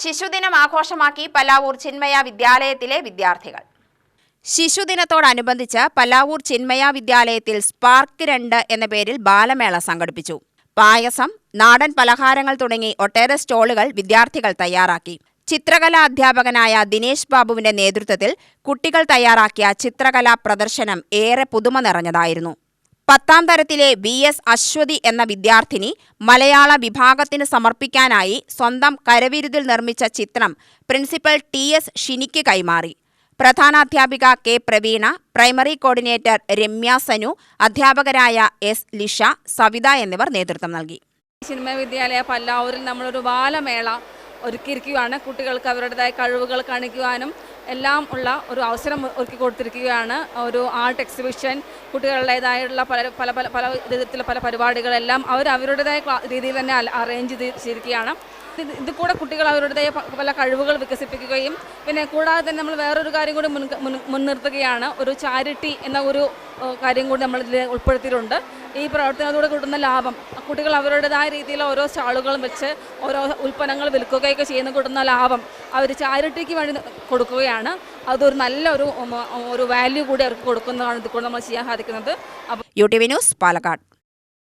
ശിശുദിനം ആഘോഷമാക്കി പല്ലാവൂർ ചിന്മയ വിദ്യാലയത്തിലെ വിദ്യാർത്ഥികൾ. ശിശുദിനത്തോടനുബന്ധിച്ച് പല്ലാവൂർ ചിന്മയ വിദ്യാലയത്തിൽ സ്പാർക്ക് രണ്ട് എന്ന പേരിൽ ബാലമേള സംഘടിപ്പിച്ചു. പായസം നാടൻ പലഹാരങ്ങൾ തുടങ്ങി ഒട്ടേറെ സ്റ്റോളുകൾ വിദ്യാർത്ഥികൾ തയ്യാറാക്കി. ചിത്രകലാ അധ്യാപകനായ ദിനേശ് ബാബുവിന്റെ നേതൃത്വത്തിൽ കുട്ടികൾ തയ്യാറാക്കിയ ചിത്രകലാ പ്രദർശനം ഏറെ പുതുമ നിറഞ്ഞതായിരുന്നു. പത്താം തരത്തിലെ വി എസ് അശ്വതി എന്ന വിദ്യാർത്ഥിനി മലയാള വിഭാഗത്തിന് സമർപ്പിക്കാനായി സ്വന്തം കരവിരുതിൽ നിർമ്മിച്ച ചിത്രം പ്രിൻസിപ്പൽ ടി എസ് ഷിനിക്ക് കൈമാറി. പ്രധാനാധ്യാപിക K Praveena primary coordinator Ramya Sanu അധ്യാപകരായ എസ് ലിഷ സവിത എന്നിവർ നേതൃത്വം നൽകി. സിനിമ വിദ്യാലയ പല്ലാവൂരിൽ നമ്മളൊരു ബാലമേള ഒരുക്കിയിരിക്കുകയാണ്. കുട്ടികൾക്ക് അവരുടേതായ കഴിവുകൾ കാണിക്കുവാനും എല്ലാം ഉള്ള ഒരു അവസരം ഒരുക്കി കൊടുത്തിരിക്കുകയാണ്. ഒരു ആർട്ട് എക്സിബിഷൻ കുട്ടികളുടേതായുള്ള പല പല പല പല വിധത്തിലുള്ള പല പരിപാടികളെല്ലാം അവർ അവരുടേതായ രീതിയിൽ തന്നെ അറേഞ്ച് ചെയ്തിരിക്കുകയാണ്. ഇത് കൂടെ കുട്ടികൾ അവരുടേതായ പല കഴിവുകൾ വികസിപ്പിക്കുകയും പിന്നെ കൂടാതെ തന്നെ നമ്മൾ വേറൊരു കാര്യം കൂടി മുൻ- മുൻനിർത്തുകയാണ്. ഒരു ചാരിറ്റി എന്ന ഒരു കാര്യം കൂടി നമ്മൾ ഇതിൽ ഉൾപ്പെടുത്തിയിട്ടുണ്ട്. ഈ പ്രവർത്തനത്തോടെ കിട്ടുന്ന ലാഭം. കുട്ടികൾ അവരുടേതായ രീതിയിൽ ഓരോ സ്റ്റാളുകളും വെച്ച് ഓരോ ഉൽപ്പന്നങ്ങൾ വിൽക്കുകയൊക്കെ ചെയ്യുന്ന കിട്ടുന്ന ലാഭം. അവർ ചാരിറ്റിക്ക് വേണ്ടി കൊടുക്കുകയാണ്. അതൊരു നല്ലൊരു ഒരു വാല്യൂ കൂടി അവർക്ക് കൊടുക്കുന്നതാണ് ഇതുകൊണ്ട് നമ്മൾ ചെയ്യാൻ സാധിക്കുന്നത്. അപ്പോൾ U T V news Palakkad.